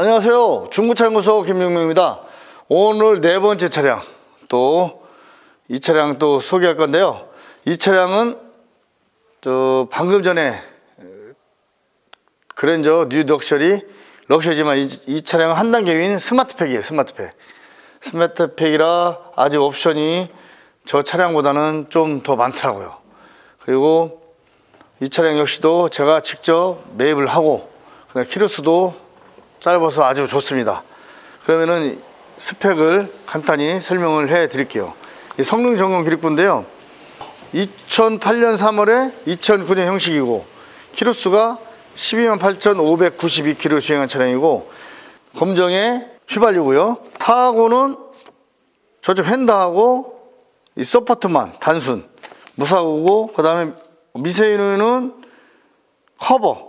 안녕하세요. 중고차연구소 김용명입니다. 오늘 네 번째 차량 또 이 차량 또 소개할 건데요. 이 차량은 저 방금 전에 그랜저 뉴 럭셔리 럭셔리지만 이, 이 차량은 한 단계 위인 스마트팩이에요. 스마트팩. 스마트팩이라 아직 옵션이 저 차량보다는 좀 더 많더라고요. 그리고 이 차량 역시도 제가 직접 매입을 하고 그다음에 키로수도 짧아서 아주 좋습니다. 그러면은 스펙을 간단히 설명을 해 드릴게요. 이 성능 점검 기록부인데요. 2008년 3월에 2009년 형식이고 키로수가 12만 8,592km 주행한 차량이고 검정에 휘발유고요. 타하고는 저쪽 핸다하고 이 서포트만 단순 무사고고 그 다음에 미세유는 커버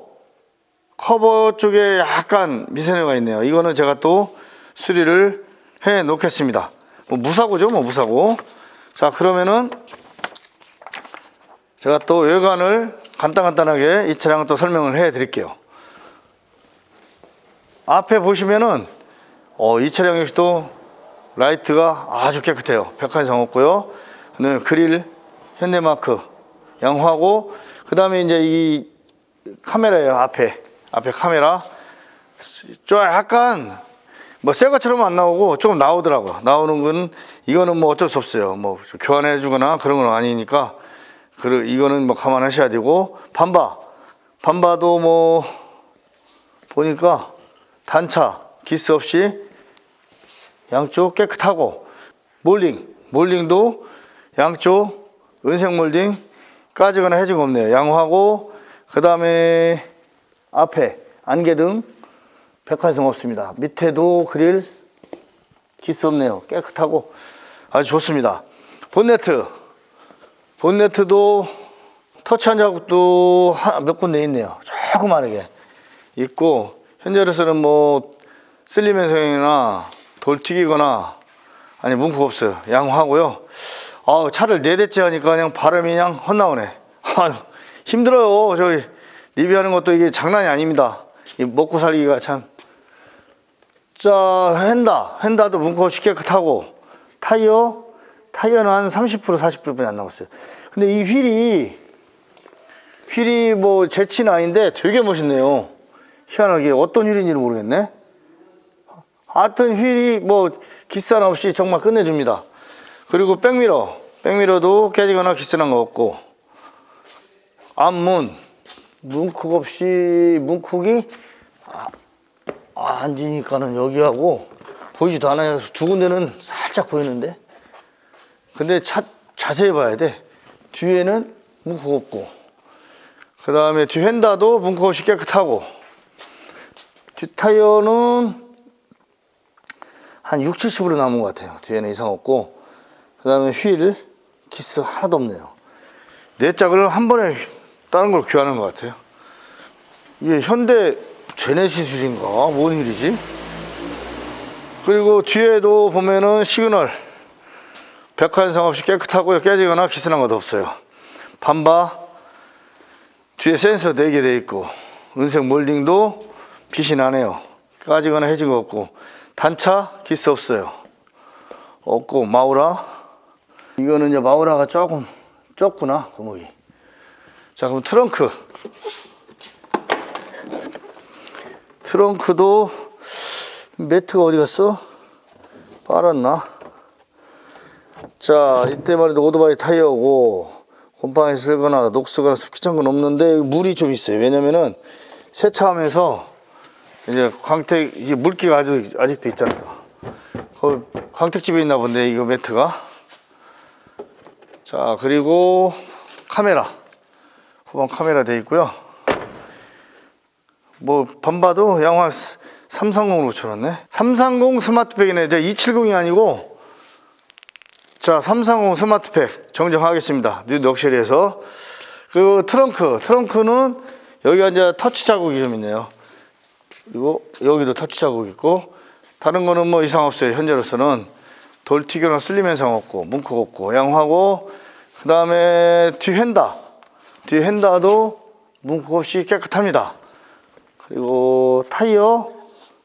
커버 쪽에 약간 미세누가 있네요. 이거는 제가 또 수리를 해 놓겠습니다. 뭐 무사고죠, 뭐 무사고. 자, 그러면은 제가 또 외관을 간단간단하게 이 차량을 또 설명을 해 드릴게요. 앞에 보시면은 어, 이 차량 역시도 라이트가 아주 깨끗해요. 이상 없고요. 그다음에 그릴 현대마크 양호하고 그 다음에 이제 이 카메라예요. 앞에 앞에 카메라 좀 약간 뭐 새 것처럼 안 나오고 조금 나오더라고. 나오는 건 이거는 뭐 어쩔 수 없어요. 뭐 교환해 주거나 그런 건 아니니까 그 이거는 뭐 감안하셔야 되고 반바 반바도 뭐 보니까 단차 기스 없이 양쪽 깨끗하고 몰딩 몰딩도 양쪽 은색 몰딩 까지거나 해진 거 없네요. 양호하고 그 다음에 앞에 안개등 백화점 없습니다. 밑에도 그릴 기스 없네요. 깨끗하고 아주 좋습니다. 본네트 본네트도 터치한 자국도 한- 몇 군데 있네요. 조그마하게 있고 현재로서는 뭐 슬리면성이나 돌 튀기거나 아니 문구가 없어요. 양호하고요. 아 차를 네 대째 하니까 그냥 발음이 그냥 헛나오네. 아유, 힘들어요. 저기 리뷰하는 것도 이게 장난이 아닙니다. 이 먹고 살기가 참. 자, 헨다. 헨다도 없이 깨끗하고 타이어 타이어는 한 30% 40%뿐이 안 남았어요. 근데 이 휠이 휠이 뭐 제치는 아닌데 되게 멋있네요. 희한하게 어떤 휠인지 는 모르겠네. 하여튼 휠이 뭐 기산 없이 정말 끝내줍니다. 그리고 백미러, 백미러도 깨지거나 기스난 거 없고 앞문 문콕 없이 문콕이 아, 아, 앉으니까는 여기하고 보이지도 않아요. 두 군데는 살짝 보이는데 근데 차, 자세히 봐야 돼. 뒤에는 문콕 없고 그 다음에 뒤 휀다도 문콕 없이 깨끗하고 뒷타이어는 한 6, 70으로 남은 것 같아요. 뒤에는 이상 없고 그 다음에 휠 기스 하나도 없네요. 네 짝을 한 번에 다른 걸 교환한 것 같아요. 이게 현대 제네시스인가? 뭔 휠이지? 그리고 뒤에도 보면은 시그널 백화현상 없이 깨끗하고요. 깨지거나 기스난 것도 없어요. 반바 뒤에 센서 4개 돼 있고 은색 몰딩도 빛이 나네요. 까지거나 해진 거 없고 단차 기스 없어요. 없고 마우라 이거는 이제 마우라가 조금 좁구나 구멍이. 자 그럼 트렁크 트렁크도 매트가 어디 갔어? 빨았나? 자 이때 말해도 오토바이 타이어고 곰팡이 쓸거나 녹슬거나 습기 찬건 없는데 물이 좀 있어요. 왜냐면은 세차하면서 이제 광택 이게 물기가 아주 아직도 있잖아요. 그 광택집에 있나 본데 이거 매트가. 자 그리고 카메라 후방 카메라 돼 있고요. 뭐 반바도 양화 330으로 붙여놨네. 330 스마트팩이네. 이제 270이 아니고 자 330 스마트팩 정정하겠습니다. 뉴 럭셔리에서 그 트렁크 트렁크는 여기가 이제 터치 자국이 좀 있네요. 그리고 여기도 터치 자국 있고 다른 거는 뭐 이상 없어요. 현재로서는 돌 튀겨나 쓸림 현상 없고 뭉크 없고 양호하고 그 다음에 뒤 휀다 뒤 휀다도 뭉크 없이 깨끗합니다. 그리고 타이어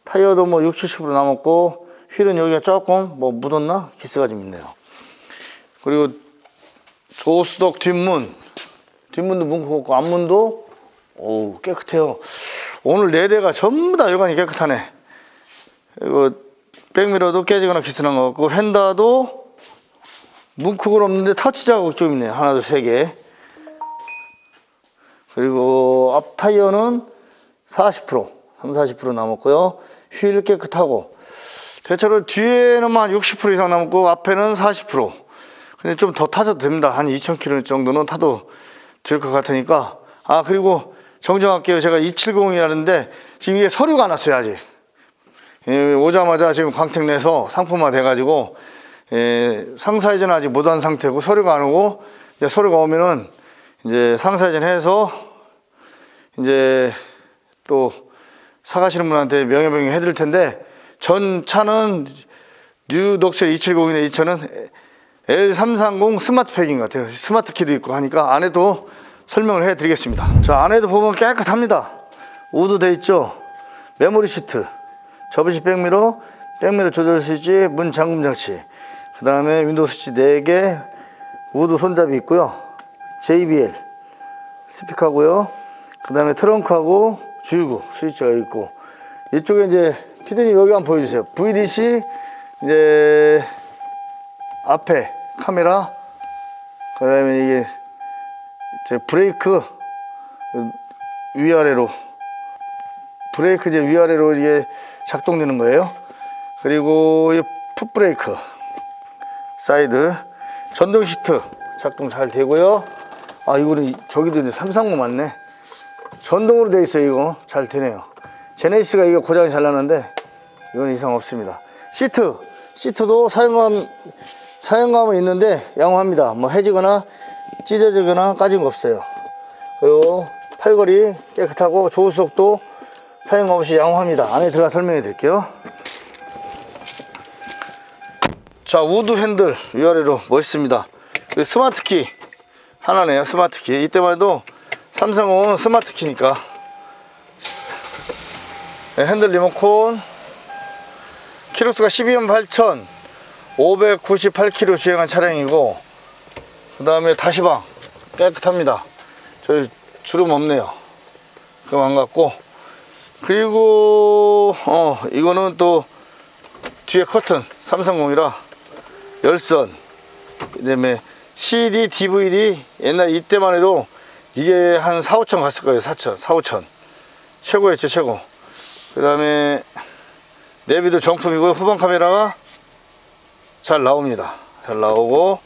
타이어도 뭐 60, 70% 남았고 휠은 여기가 조금 뭐 묻었나? 기스가 좀 있네요. 그리고 조수석 뒷문 뒷문도 뭉크 없고 앞문도 오 깨끗해요. 오늘 네 대가 전부 다 여간이 깨끗하네. 이거 백미러도 깨지거나 기스난 것 같고 휀다도 뭉크는 없는데 터치 자국 좀 있네요. 하나, 둘, 세 개. 그리고 앞 타이어는 40% 3, 40% 남았고요. 휠 깨끗하고 대체로 뒤에는 한 60% 이상 남았고 앞에는 40% 근데 좀 더 타셔도 됩니다. 한 2,000km 정도는 타도 될 것 같으니까 아 그리고 정정할게요. 제가 270이라는데 지금 이게 서류가 안 왔어요 아직. 예, 오자마자 지금 광택 내서 상품화 돼가지고 예, 상사 이전 아직 못 한 상태고 서류가 안 오고 이제 서류가 오면은 이제 상사이전 해서 이제 또 사가시는 분한테 명예병행 해드릴 텐데 전 차는 뉴 넉셀 270이나 2000은 L330 스마트팩인 것 같아요. 스마트키도 있고 하니까 안에도 설명을 해드리겠습니다. 자 안에도 보면 깨끗합니다. 우드 돼 있죠. 메모리 시트, 접이식 백미러, 백미러 조절 스위치, 문 잠금 장치, 그 다음에 윈도우 스위치 4개, 우드 손잡이 있고요. JBL 스피커고요. 그 다음에 트렁크하고 주유구 스위치가 있고 이쪽에 이제 피디님 여기 한번 보여주세요. VDC 이제 앞에 카메라 그 다음에 이게 제 브레이크 위아래로 브레이크 이제 위아래로 이게 작동되는 거예요. 그리고 이 풋브레이크 사이드 전동 시트 작동 잘 되고요. 아 이거는 이- 저기도 이제 삼상모 맞네. 전동으로 돼 있어요 이거 잘 되네요. 제네시스가 이거 고장이 잘 나는데 이건 이상 없습니다. 시트 시트도 사용감 사용감은 있는데 양호합니다. 뭐 해지거나 찢어지거나 까진 거 없어요. 그리고 팔걸이 깨끗하고 조수석도 사용감 없이 양호합니다. 안에 들어가 설명해 드릴게요. 자 우드 핸들 위아래로 멋있습니다. 스마트키 하나네요. 스마트키. 이때만 해도 삼성은 스마트키니까. 네, 핸들 리모컨. 키로수가 12만 8천. 598km 주행한 차량이고 그 다음에 다시방. 깨끗합니다. 저희 주름 없네요. 그럼 안 갔고. 그리고 어 이거는 또 뒤에 커튼. 삼성공이라 열선. 그 다음에 CD, DVD 옛날 이때만 해도 이게 한 4, 5천 갔을 거예요 4천, 4, 5천. 최고였죠 최고. 그 다음에 내비도 정품이고 후방 카메라가 잘 나옵니다. 잘 나오고.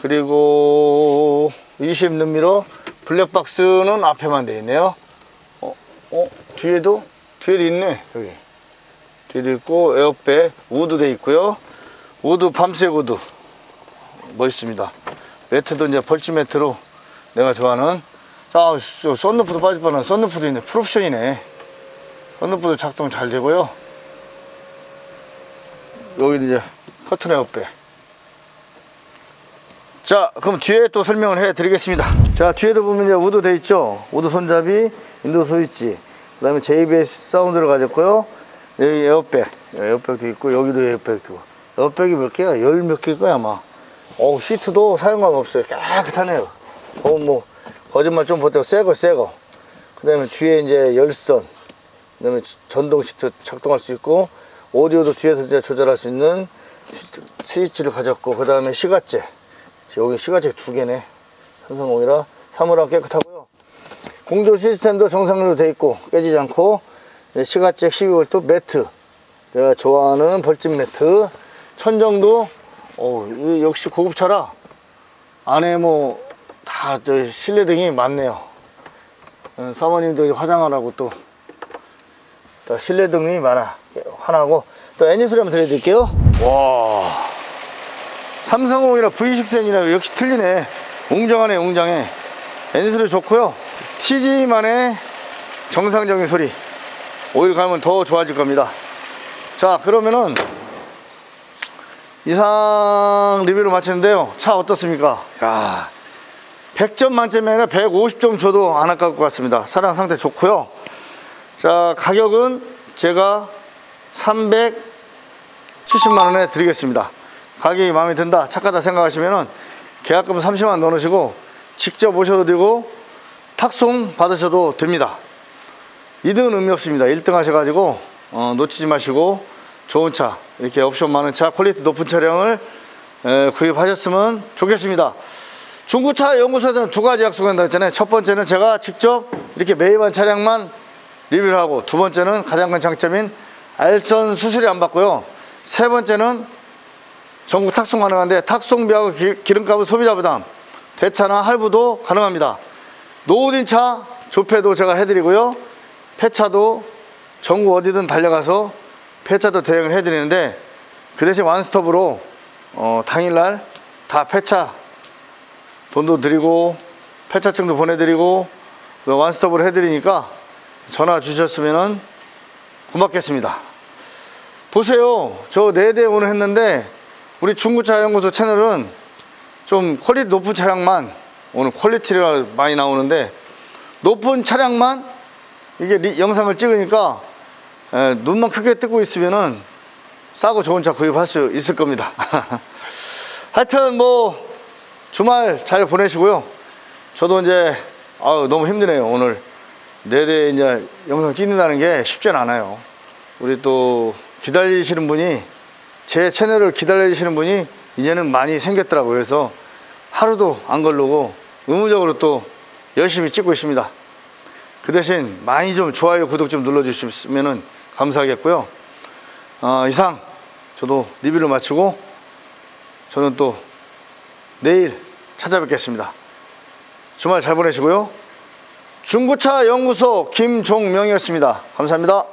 그리고 20 눈미러 블랙박스는 앞에만 돼 있네요. 어, 어 뒤에도? 뒤에도 있네 여기. 뒤에도 있고 에어백 우드 돼 있고요. 우드 밤색 우드 멋있습니다. 매트도 이제 벌집 매트로 내가 좋아하는 자 썬루프도 빠질 뻔한 썬루프도 있네. 풀옵션이네. 썬루프도 작동 잘 되고요. 여기 이제 커튼 에어백. 자 그럼 뒤에 또 설명을 해 드리겠습니다. 자 뒤에도 보면 이제 우드 돼 있죠? 우드 손잡이 윈도우 스위치 그 다음에 JBS 사운드를 가졌고요. 여기 에어백. 에어백도 있고 여기도 에어백도. 에어백이 몇 개야? 열 몇 개일 거야 아마 어우 시트도 사용감 없어요. 깨끗하네요. 어, 뭐 거짓말 좀 보태고 새거 새거. 그 다음에 뒤에 이제 열선. 그 다음에 전동 시트 작동할 수 있고 오디오도 뒤에서 이제 조절할 수 있는 스위치- 스위치를 가졌고 그 다음에 시가제 여기 시가제 두 개네. 삼성공이라 사물함 깨끗하고요. 공조 시스템도 정상적으로 돼 있고 깨지지 않고 네, 시가잭 12V 매트. 내가 좋아하는 벌집 매트. 천정도 어, 이 역시 고급차라. 안에 뭐다 실내등이 많네요. 어, 사모님도 화장하라고 또, 또 실내등이 많아. 환하고. 또 엔진 소리 한번 들려드릴게요. 와. 330이나 V6N이나 역시 틀리네. 웅장하네 웅장해. 엔진 소리 좋고요. TG만의 정상적인 소리. 오일 가면 더 좋아질 겁니다. 자 그러면은 이상 리뷰를 마치는데요 차 어떻습니까 야 100점 만점에 아니라 150점 줘도 안 아까울 것 같습니다 차량 상태 좋고요 자 가격은 제가 370만 원에 드리겠습니다. 가격이 마음에 든다, 착하다 생각하시면은 계약금 30만 원 넣으시고 직접 오셔도 되고 탁송 받으셔도 됩니다. 2등은 의미 없습니다. 1등 하셔가지고 어, 놓치지 마시고 좋은 차 이렇게 옵션 많은 차 퀄리티 높은 차량을 에, 구입하셨으면 좋겠습니다. 중고차 연구소에서는 두 가지 약속한다 했잖아요. 첫 번째는 제가 직접 이렇게 매입한 차량만 리뷰를 하고 두 번째는 가장 큰 장점인 알선 수수료 안 받고요. 세 번째는 전국 탁송 가능한데 탁송비하고 기- 기름값은 소비자 부담 대차나 할부도 가능합니다. 노후진 차 조폐도 제가 해드리고요. 폐차도 전국 어디든 달려가서 폐차도 대행을 해드리는데 그 대신 완스톱으로 어, 당일날 다 폐차 돈도 드리고 폐차증도 보내드리고 그 완스톱으로 해드리니까 전화 주셨으면 고맙겠습니다. 보세요. 저네대 오늘 했는데 우리 중고차 연구소 채널은 좀 퀄리티 높은 차량만 오늘 퀄리티가 많이 나오는데 높은 차량만 이게 리- 영상을 찍으니까 에, 눈만 크게 뜨고 있으면은 싸고 좋은 차 구입할 수 있을 겁니다. 하여튼 뭐 주말 잘 보내시고요. 저도 이제 아우 너무 힘드네요 오늘 네대 이제 영상 찍는다는 게 쉽진 않아요. 우리 또 기다리시는 분이 제 채널을 기다리시는 분이 이제는 많이 생겼더라고요. 그래서 하루도 안 걸르고 의무적으로 또 열심히 찍고 있습니다. 그 대신 많이 좀 좋아요, 구독 좀 눌러주시면 감사하겠고요. 어, 이상 저도 리뷰를 마치고 저는 또 내일 찾아뵙겠습니다. 주말 잘 보내시고요. 중고차 연구소 김종명이었습니다. 감사합니다.